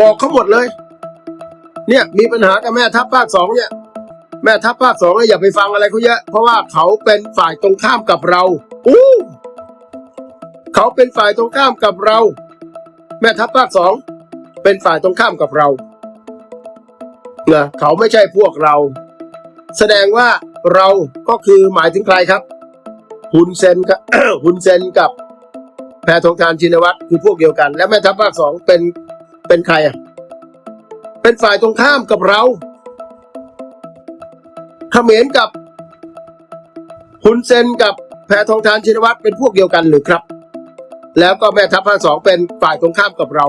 บอกเขาหมดเลย เนี่ยมีปัญหากับแม่ทัพภาคสองเนี่ย แม่ทัพภาคสองเนี่ยอย่าไปฟังอะไรเขาเยอะ เพราะว่าเขาเป็นฝ่ายตรงข้ามกับเราอู้เขาเป็นฝ่ายตรงข้ามกับเรา แม่ทัพภาคสองเป็นฝ่ายตรงข้ามกับเรานะเขาไม่ใช่พวกเรา แสดงว่าเราก็คือหมายถึงใครครับฮุนเซนกับฮุนเซนกับแพทองทานชินวัตรคือพวกเดียวกัน และแม่ทัพภาคสองเป็น เป็นใครอะ เป็นฝ่ายตรงข้ามกับเราเขมรกับฮุนเซนกับแพทองทานชินวัตรเป็นพวกเดียวกันหรือครับ แล้วก็แม่ทัพภาคสองเป็นฝ่ายตรงข้ามกับเรา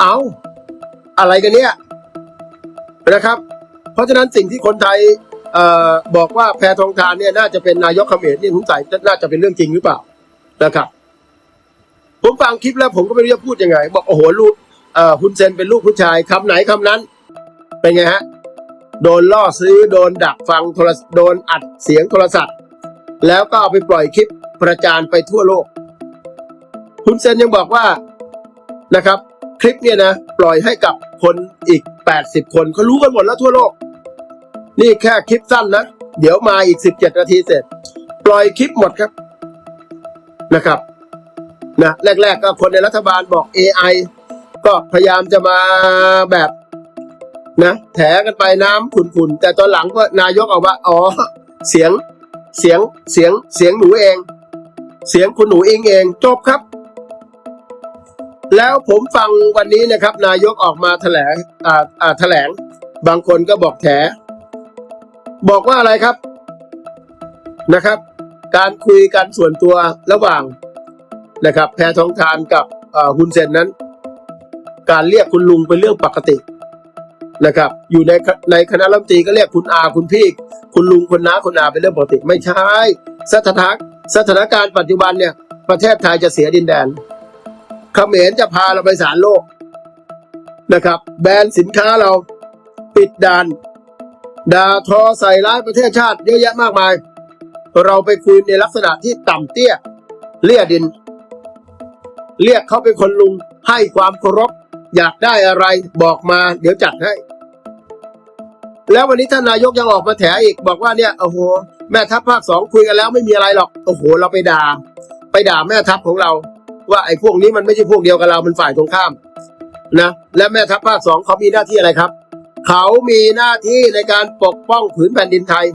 เอาอะไรกันเนี่ยนะครับ เพราะฉะนั้นสิ่งที่คนไทยออบอกว่าแพทองทานเนี่ยน่าจะเป็นนายกเขมรนี่ผมใส่น่าจะเป็นเรื่องจริงหรือเปล่านะครับ ผมฟังคลิปแล้วผมก็ไม่รู้จะพูดยังไง บอกโอ้โหลูก เอ่อฮุนเซนเป็นลูกผู้ชายคำไหนคำนั้น เป็นไงฮะ โดนล่อซื้อโดนดักฟังโทรโดนอัดเสียงโทรศัพท์ แล้วก็เอาไปปล่อยคลิปประจานไปทั่วโลกฮุนเซนยังบอกว่านะครับ คลิปเนี่ยนะ ปล่อยให้กับคนอีก 80 คนเขารู้กันหมดแล้วทั่วโลก นี่แค่คลิปสั้นนะ เดี๋ยวมาอีก 17 นาทีเสร็จ ปล่อยคลิปหมดครับนะครับนะแรก ๆ ก็คนในรัฐบาลบอก AI ก็พยายามจะมาแบบนะแถกันไปน้ำขุ่นๆ แต่ตอนหลังก็นายกออกว่าอ๋อ เสียงเสียงเสียงเสียงหนูเอง เสียงคุณหนูเองเองจบครับ แล้วผมฟังวันนี้นะครับ นายกออกมาแถลงอ่าอ่าแถลง บางคนก็บอกแถ บอกว่าอะไรครับนะครับ การคุยกันส่วนตัวระหว่างนะครับ แพทองทานกับอ่อฮุนเซนนั้น การเรียกคุณลุงเป็นเรื่องปกตินะครับ อยู่ในในคณะรัฐมนตรีก็เรียกคุณอาคุณพี่ คุณลุงคุณน้าคุณอาเป็นเรื่องปกติ ไม่ใช่สถานสถานการณ์ปัจจุบันเนี่ย ประเทศไทยจะเสียดินแดนเขมรจะพาเราไปศาลโลกนะครับ แบนสินค้าเราปิดด่านด่าทอใส่ร้ายประเทศชาติเยอะแยะมากมาย เราไปคุยในลักษณะที่ต่ำเตี้ยเลี่ยดิน เรียกเขาเป็นคนลุงให้ความเคารพ อยากได้อะไรบอกมา เดี๋ยวจัดให้ แล้ววันนี้ท่านนายกยังออกมาแถอีก บอกว่าเนี่ยโอ้โห แม่ทัพภาคสองคุยกันแล้วไม่มีอะไรหรอกโอ้โห เราไปด่า ไปด่าแม่ทัพของเรา ว่าไอ้พวกนี้มันไม่ใช่พวกเดียวกับเรามันฝ่ายตรงข้ามนะและแม่ทัพภาคสองเขามีหน้าที่อะไรครับ เขามีหน้าที่ในการปกป้องผืนแผ่นดินไทย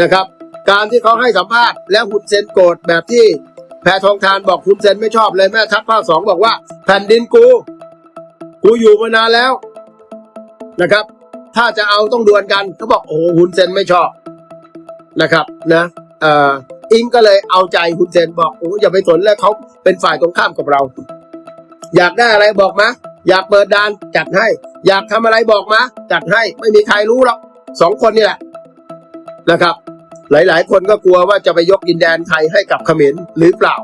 นะครับ การที่เขาให้สัมภาษณ์และหุ่นเซนโกรธแบบที่แพทองทานบอกคุณเซนไม่ชอบเลยแม่ทัพภาคสองบอกว่า แผ่นดินกู กูอยู่มานานแล้วนะครับ ถ้าจะเอาต้องดวลกันเขาบอกโอ้โหฮุนเซนไม่ชอบนะครับนะเอ่ออิงก็เลยเอาใจฮุนเซนบอกโอ้อย่าไปสนแล้วเขาเป็นฝ่ายตรงข้ามกับเรา อยากได้อะไรบอกมาอยากเปิดดานจัดให้ อยากทำอะไรบอกมาจัดให้ไม่มีใครรู้หรอกสองคนนี่แหละนะครับ หลาย ๆ คนก็กลัวว่าจะไปยกดินแดนไทยให้กับเขมรหรือเปล่า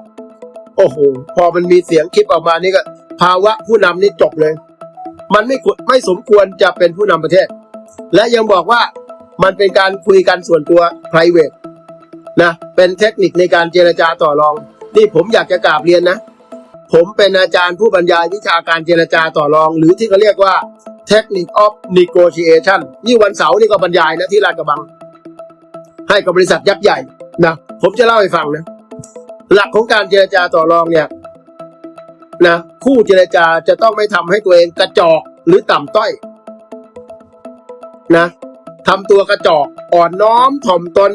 โอ้โห พอมันมีเสียงคลิปออกมานี่ก็ ภาวะผู้นำนี่จบเลย มันไม่ไม่สมควรจะเป็นผู้นำประเทศ และยังบอกว่ามันเป็นการคุยกันส่วนตัว private นะเป็นเทคนิคในการเจรจาต่อรอง นี่ผมอยากจะกราบเรียนนะ ผมเป็นอาจารย์ผู้บรรยายวิชาการเจรจาต่อรอง หรือที่เขาเรียกว่า Technique of Negotiation นี่วันเสาร์นี่ก็บรรยายนะที่ลาดกระบัง ให้กับบริษัทยักษ์ใหญ่นะผมจะเล่าให้ฟังนะหลักของการเจรจาต่อรองเนี่ย นะคู่เจรจาจะต้องไม่ทำให้ตัวเองกระจอกหรือต่ำต้อยนะทำตัวกระจอกอ่อนน้อมถ่อมตน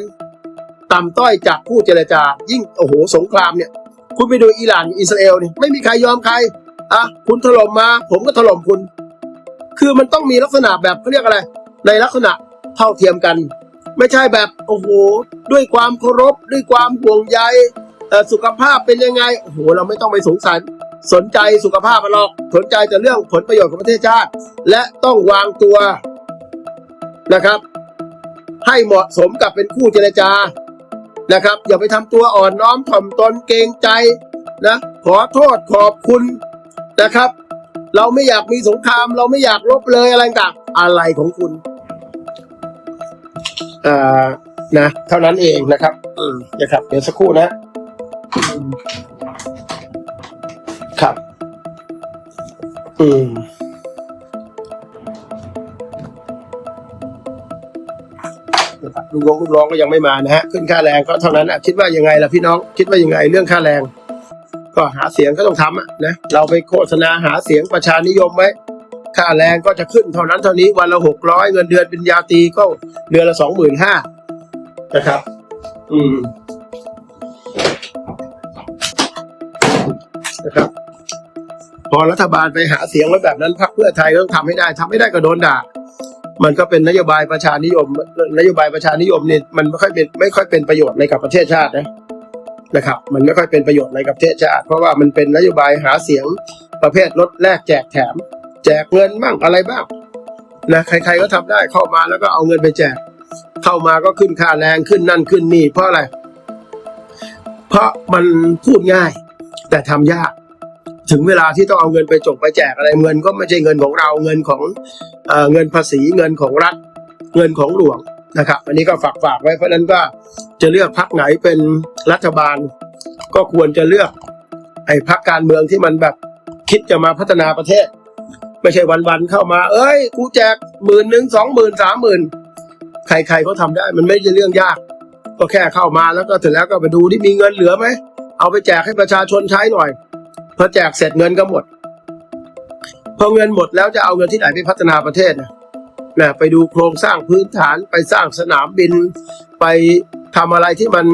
ต่ำต้อยจากคู่เจรจา ยิ่งโอ้โหสงครามเนี่ย คุณไปดูอิหร่านอิสราเอลนี่ไม่มีใครยอมใครอะคุณถล่มมา ผมก็ถล่มคุณ คือมันต้องมีลักษณะแบบเขาเรียกอะไร ในลักษณะเท่าเทียมกัน ไม่ใช่แบบโอ้โห ด้วยความเคารพด้วยความห่วงใยสุขภาพเป็นยังไงโอ้โหเราไม่ต้องไปสงสาร สนใจสุขภาพมันหรอกสนใจแต่เรื่องผลประโยชน์ของประเทศชาติ และต้องวางตัวนะครับ ให้เหมาะสมกับเป็นคู่เจรจานะครับ อย่าไปทำตัวอ่อนน้อมถ่อมตนเกรงใจนะขอโทษขอบคุณนะครับ เราไม่อยากมีสงคราม เราไม่อยากรบเลยอะไรต่างอะไรของคุณอ่านะ เท่านั้นเองนะครับ อืมนะครับ เดี๋ยวสักครู่นะอืม ครับ อืมลูกน้องลูกร้องก็ยังไม่มานะฮะ ขึ้นค่าแรงก็เท่านั้นอะคิดว่ายังไงล่ะพี่น้อง คิดว่ายังไงเรื่องค่าแรง ก็หาเสียงก็ต้องทำอะนะเราไปโฆษณาหาเสียงประชานิยมไว้ค่าแรงก็จะขึ้นเท่านั้นเท่านี้วันละหกร้อยเงินเดือนเป็นยาตีก็เดือนละสองหมื่นห้านะครับ อืมนะครับ พอรัฐบาลไปหาเสียงไว้แบบนั้นพรรคเพื่อไทยต้องทำให้ได้ทำไม่ได้ก็โดนด่า มันก็เป็นนโยบายประชานิยม นโยบายประชานิยมเนี่ยมันไม่ค่อยเป็นไม่ค่อยเป็นประโยชน์ในกับประเทศชาตินะนะครับ มันไม่ค่อยเป็นประโยชน์ในกับประเทศชาติ เพราะว่ามันเป็นนโยบายหาเสียงประเภทลดแลกแจกแถม แจกเงินบ้างอะไรบ้างนะใคร ๆก็ทำได้เข้ามาแล้วก็เอาเงินไปแจก เข้ามาก็ขึ้นค่าแรงขึ้นนั่นขึ้นนี่เพราะอะไร เพราะมันพูดง่าย แต่ทำยาก ถึงเวลาที่ต้องเอาเงินไปจงไปแจกอะไรเงินก็ไม่ใช่เงินของเราเงินของเอเงินภาษีเงินของรัฐ เงินของหลวงนะครับ อันนี้ก็ฝากฝากไว้เพราะนั้นก็จะเลือกพรรคไหนเป็นรัฐบาล ก็ควรจะเลือกไอ้พรรคการเมืองที่มันแบบคิดจะมาพัฒนาประเทศ ไม่ใช่วันๆเข้ามา เอ้ยกูแจกหมื่นหนึ่งสองหมื่นสามหมื่นใครๆก็ทำได้มันไม่ใช่เรื่องยาก ก็แค่เข้ามาแล้วก็เสร็จแล้วก็ไปดูที่มีเงินเหลือไหมเอาไปแจกให้ประชาชนใช้หน่อย อแจกเสร็จเงินก็หมด พอเงินหมดแล้วจะเอาเงินที่ไหนไปพัฒนาประเทศนะนะไปดูโครงสร้างพื้นฐานไปสร้างสนามบิน ไปทำอะไรที่มัน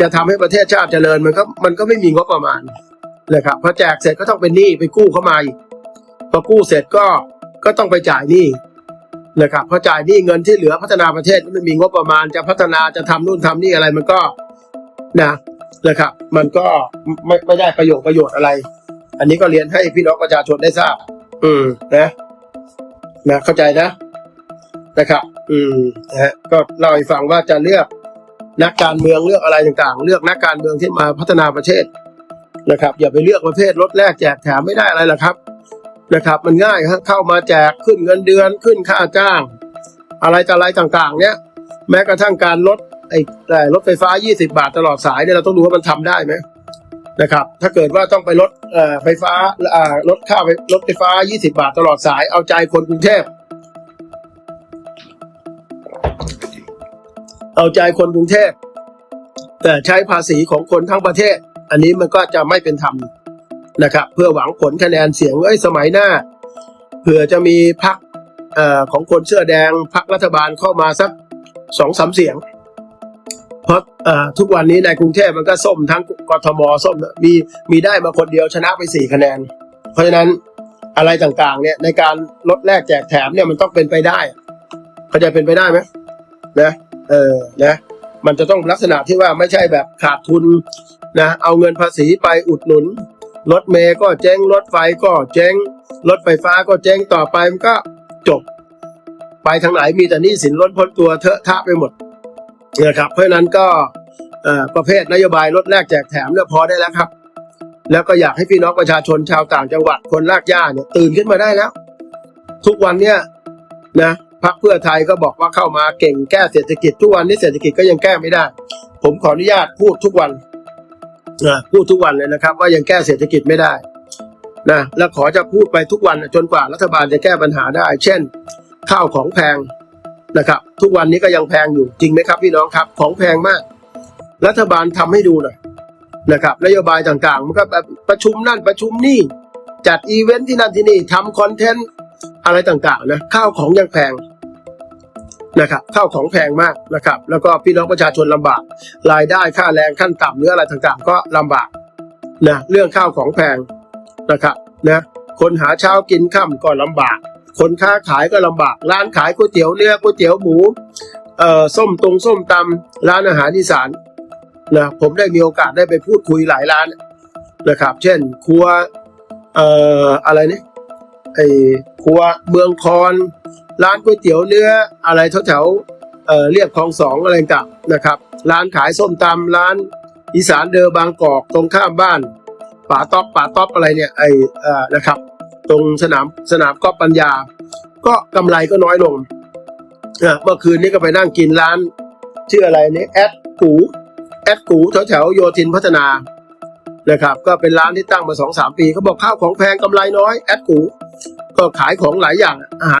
จะทำให้ประเทศชาติเจริญมันก็มันก็ไม่มีงบประมาณนะครับพอแจกเสร็จก็ต้องเป็นหนี้ไปกู้เข้ามาอีกพอกู้เสร็จก็ก็ต้องไปจ่ายหนี้นะครับพอจ่ายหนี้เงินที่เหลือพัฒนาประเทศก็ไม่มีงบประมาณจะพัฒนาจะทำนู่นทำนี่อะไรมันก็นะ นะครับ มันก็ไม่ไม่ได้ประโยชน์ประโยชน์อะไร อันนี้ก็เรียนให้พี่น้องประชาชนได้ทราบ อืมนะ นะเข้าใจนะนะครับ อืมนะฮะก็เล่าให้ฟังว่าจะเลือกนักการเมืองเลือกอะไรต่างๆ เลือกนักการเมืองที่มาพัฒนาประเทศนะครับ อย่าไปเลือกประเภทลดแลกแจกแถมไม่ได้อะไรหรอกครับนะครับ มันง่ายครับเข้ามาแจกขึ้นเงินเดือนขึ้นค่าจ้าง อะไรต่ออะไรต่างๆ เนี้ยแม้กระทั่งการลด ไอ้แต่รถไฟฟ้า 20 บาทตลอดสายเนี่ยเราต้องดูว่ามันทำได้ไหมนะครับ ถ้าเกิดว่าต้องไปลดไฟฟ้าลดค่าไฟรถไฟฟ้า 20 บาทตลอดสายเอาใจคนกรุงเทพ เอาใจคนกรุงเทพ แต่ใช้ภาษีของคนทั้งประเทศ อันนี้มันก็จะไม่เป็นธรรมนะครับ เพื่อหวังผลคะแนนเสียงเอ้ยสมัยหน้าเผื่อจะมีพักอของคนเสื้อแดงพักรัฐบาลเข้ามาสักสองสามเสียง เพราะทุกวันนี้ในกรุงเทพมันก็ส้มทั้งกทมส้มนะมีมีได้มาคนเดียวชนะไปสี่คะแนน เพราะฉะนั้นอะไรต่างๆเนี่ยในการลดแลกแจกแถมเนี่ยมันต้องเป็นไปได้เขาใจะเป็นไปได้ไหมนะเออนะมันจะต้องลักษณะที่ว่าไม่ใช่แบบขาดทุนนะเอาเงินภาษีไปอุดหนุนรถเมย์ก็เจ๊งรถไฟก็เจ๊งรถไฟฟ้าก็เจ๊งต่อไปมันก็จบ ไปทางไหนมีแต่นี้สินล้นพ้นตัวเทอะทะไปหมด นะครับเพราะนั้นก็ประเภทนโยบายลดแลกแจกแถมเนี่ยพอได้แล้วครับ แล้วก็อยากให้พี่น้องประชาชนชาวต่างจังหวัดคนลากย่าเนี่ยตื่นขึ้นมาได้แล้ว ทุกวันเนี่ยนะพักเพื่อไทยก็บอกว่าเข้ามาเก่งแก้เศรษฐกิจทุกวันนี้เศรษฐกิจก็ยังแก้ไม่ได้ ผมขออนุญาตพูดทุกวันนะพูดทุกวันเลยนะครับ ว่ายังแก้เศรษฐกิจไม่ได้นะแล้วขอจะพูดไปทุกวันจนกว่ารัฐบาลจะแก้ปัญหาได้ เช่น ข้าวของแพง นะครับ ทุกวันนี้ก็ยังแพงอยู่จริงไหมครับพี่น้องครับ ของแพงมาก รัฐบาลทำให้ดูหน่อยนะครับนโยบายต่างๆ มันก็แบบประชุมนั่นประชุมนี่ จัดอีเวนท์ที่นั่นที่นี่ทำคอนเทนต์อะไรต่างๆนะข้าวของยังแพงนะครับข้าวของแพงมากนะครับ แล้วก็พี่น้องประชาชนลำบาก รายได้ค่าแรงขั้นต่ำหรืออะไรต่างๆ ก็ลำบากนะเรื่องข้าวของแพงนะครับนะคนหาเช้ากินค่ำก็ลำบาก คนค้าขายก็ลำบาก ร้านขายก๋วยเตี๋ยวเนื้อก๋วยเตี๋ยวหมูเอ่อส้มตรงส้มตำร้านอาหารอีสานนะผมได้มีโอกาสได้ไปพูดคุยหลายร้านนะครับ เช่น ครัวเอ่ออะไรนี่ไอ้ครัวเมืองคอน ร้านก๋วยเตี๋ยวเนื้ออะไรแถวๆเอ่อเรียบคลองสองอะไรต่างนะครับ ร้านขายส้มตำร้านอีสานเดอบางกอกตรงข้ามบ้านป่าต๊อกป่าต๊อกอะไรเนี่ยไอเอ่อนะครับ ตรงสนามสนามกอล์ฟปัญญา ก็กำไรก็น้อยลงเมื่อคืนนี้ก็ไปนั่งกินร้าน ชื่ออะไรนี่แอดกูแอดกูแถวแถวๆโยธินพัฒนานะครับ ก็เป็นร้านที่ตั้งมาสองสามปีเขาบอกข้าวของแพงกำไรน้อยแอดกูก็ขายของหลายอย่างอาหาร